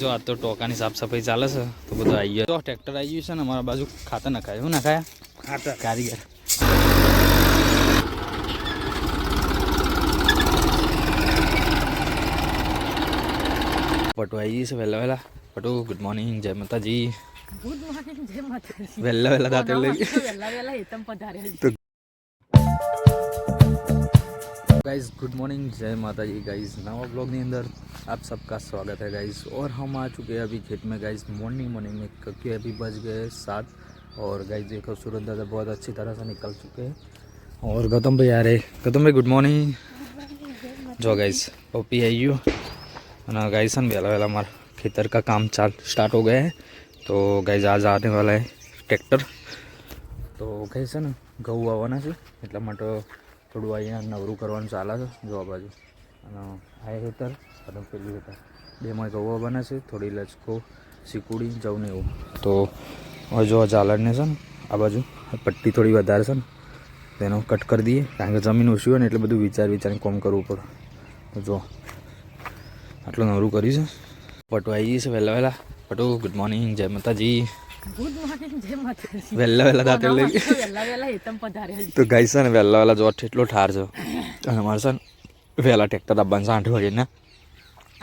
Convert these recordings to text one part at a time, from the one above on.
જો આ તો ટોકાની સાફ સફાઈ ચાલે છે તો બધું આવી ગયો. તો ટ્રેક્ટર આવી ગયું છે ને અમારા બાજુ ખાતર નખાય. શું નખાયા? ખાતર કારીગર. પટુ આવી ગઈ છે વહેલા વહેલા. પટુ ગુડ મોર્નિંગ જય માતાજી. ગુડ મોર્નિંગ જય માતાજી. વહેલા વહેલા દાંત લઈ વેલા गाइस गुड मॉर्निंग जय माता जी गाइज़ नवा ब्लॉग के अंदर आप सबका स्वागत है गाइज़ और हम आ चुके हैं अभी खेत में गाइज़ मॉर्निंग मॉर्निंग में, क्योंकि अभी बज गए सात और गाइज़ देखो, सूरज दादा बहुत अच्छी तरह से निकल चुके हैं. और गौतम भाई आ रहे गौतम भाई गुड मॉर्निंग जो गाइज़ ओ पी आई यू. ना गाइस हम वेला वेला हमारा खेतर का काम चाल स्टार्ट हो गया है. तो गाइज़ आज आने वाला है ट्रैक्टर तो गाइस है ना, गऊ આવવાના से मतलब मटो થોડું અહીંયા નવરું કરવાનું ચાલે છે જો બાજુ. અને આ હેતર, અને પેલું હેતર. બેમાં ઘઉં બને છે, થોડી લચકો, સિકુડી, જવું ને એવું. તો હવે જો ઝાલરને છે ને, આ બાજુ પટ્ટી થોડી વધારે છે ને તેનો કટ કરી દઈએ. કારણ કે જમીન ઓછી હોય ને, એટલે બધું વિચાર વિચારીને કોમ કરવું પડે. જો, આટલું નવરું કર્યું છે. જઈએ છે વહેલા વહેલા. પટુ ગુડ મોર્નિંગ જય માતાજી. ગુડ મોર્નિંગ જય માતાજી વહેલા વહેલા દાંતે લઈ હેતમ તો ગઈ છે ને વહેલા વહેલા જોટ એટલો ઠાર છે. અને મારે છે ને વહેલા ટ્રેક્ટર છે આઠ વાગે ને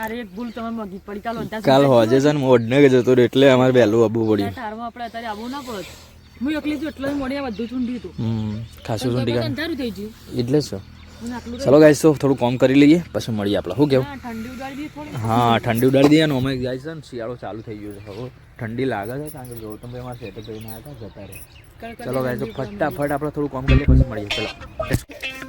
અરે એક ભૂલ તમે મગી પડી. કાલ હોજે છે ને મોડને કે જતો રહ્યો એટલે અમારે વહેલું આવવું પડ્યું. ટારમાં આપણે અત્યારે આવું ના પડત હું એકલી જ મોડી આ બધું ચૂંટી હતું. હમ ખાસું સુંટી અંધારું થઈ ગયું. એટલે જ ચલો ગાઈસ તો થોડું કોમ કરી લઈએ પછી મળીએ આપણે. શું કેવું? હા, ઠંડી ઉડાડી દઈએ અને અમે જાય છે ને શિયાળો ચાલુ થઈ ગયો છે હવે. ઠંડી લાગે છે કારણ કે ગૌતમ ભાઈ અમારે સેટઅપ કરીને આવ્યા હતા જતા રહે. ચલો ગાઈસ તો ફટાફટ આપણે થોડું કોમ કરીએ પછી મળીએ. ચલો.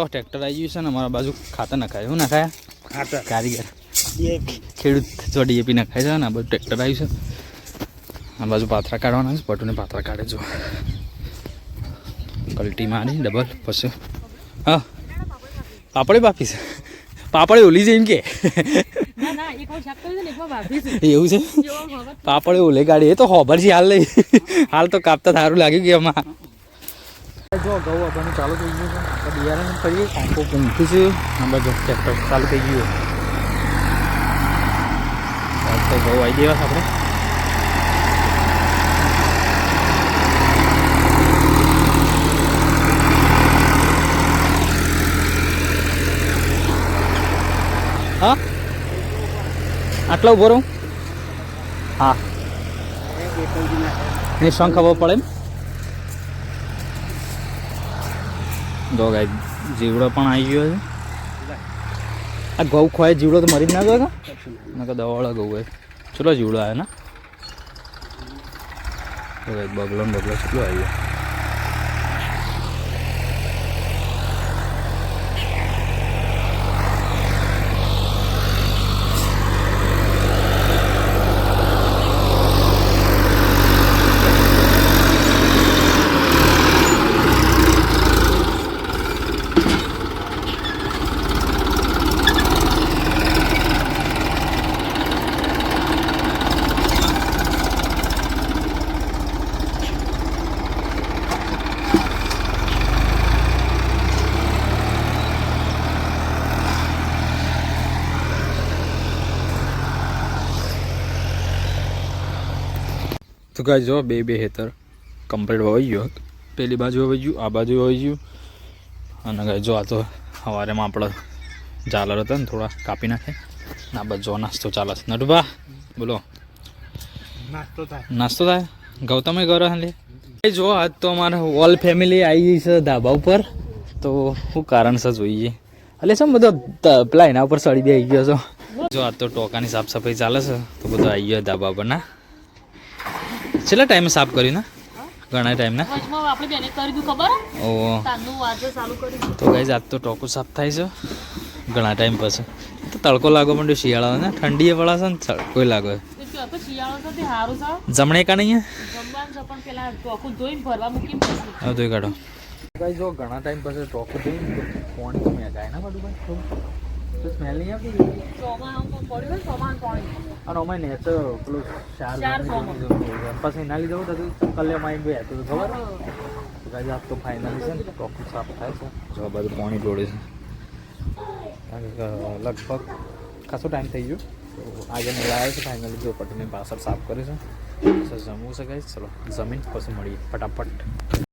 તો ટ્રેક્ટર આવી ગયું છે ને અમારા બાજુ ખાતર નખાય. શું નખાયા? ખાતર. કારીગર. ખેડૂત જો ડીએપી નખાય છે ને આ બધું ટ્રેક્ટર આવ્યું છે. આ બાજુ પાથરા કાઢવાના છે પટુને પાથરા કાઢે જો. કલટી મારી ડબલ પછી. હા. પાપડે બાફી છે. પાપડે ઓલી છે એમ કે. છે એવું છે? પાપડે ઓલે ગાડી એ તો ખબર છે હાલ નહીં હાલ તો કાપતા સારું લાગ્યું કે એમાં જો ઘઉં આપણને ચાલુ થઈ ગયું છે. આપણે બિયારણ કરીએ. કોમ્પો મૂકી છે. આ બાજુ ટ્રેક્ટર ચાલુ થઈ ગયું તો ઘઉં આવી દેવા આપણે. હા? આટલો ઊભો રહું. હા. ને શું ખબર પડે એમ. જો ગાય જીવડો પણ આવી ગયો છે. આ ઘઉં ખોય જીવડો તો મરી જ ના ગયો ના કે દવાવાળા ઘઉં હોય. ચલો જીવડો આવ્યો ને. બગલો ને બગલો કેટલો આવી ગયો. તો ગાય જો બે બે હેતર કમ્પ્લીટ વવાઈ ગયો પેલી બાજુ વવાઈ ગયું આ બાજુ વવાઈ ગયું. અને ગાય જો આ તો સવારેમાં આપણે ઝાલર હતા ને થોડા કાપી નાખે. ના બસ જો નાસ્તો ચાલે છે. નટભા બોલો. નાસ્તો થાય. નાસ્તો થાય? ગૌતમે કરો હાલે. એ જો આજ તો અમારા ઓલ ફેમિલી આવી ગઈ છે ધાબા ઉપર. તો શું કારણસર જોઈએ? એટલે શું બધો પેલા એના ઉપર સળી દે આવી ગયો છો? જો આજ તો ટોકાની સાફ સફાઈ ચાલે છે. તો બધો આવી ગયો ધાબા પર ના? છેલ્લા ટાઈમે સાફ કર્યું ને? ઘણા ટાઈમ ને? આપણે બેને કરી દીધું ખબર? ઓ તારનું વાજે ચાલુ કર્યું તો ગાઈઝ આજ તો ટોકું સાફ થાય છે. ઘણા ટાઈમ પછી. તો તડકો લાગો પણ શિયાળા ને? ઠંડીએ છે ને તડકો લાગે. જમણે કા નહીં પણ હવે તો કાઢો. જો ઘણા ટાઈમ પછી ટોકો તો ફોન મેં જાય ને બધું ભાઈ. તો સ્મેલ નહીં આવતી? ચોમાસામાં પડ્યું ને પાણી અને અમે નેચર પેલું ચાર પછી એના લીધે હું થતું કલે માઇન્ડ બે હતું. ખબર? તો ગાઈ આપ તો ફાઇનલી છે. ને ટોકું સાફ થાય છે. જો આ બધું પાણી જોડે છે. લગભગ ખાસો ટાઈમ થઈ ગયો. તો આજે મેં લાવ્યો છે ફાઇનલી જો પટીને પાછળ સાફ કરે છે. જમવું છે ગાઈ ચલો જમીન પછી મળીએ. ફટાફટ.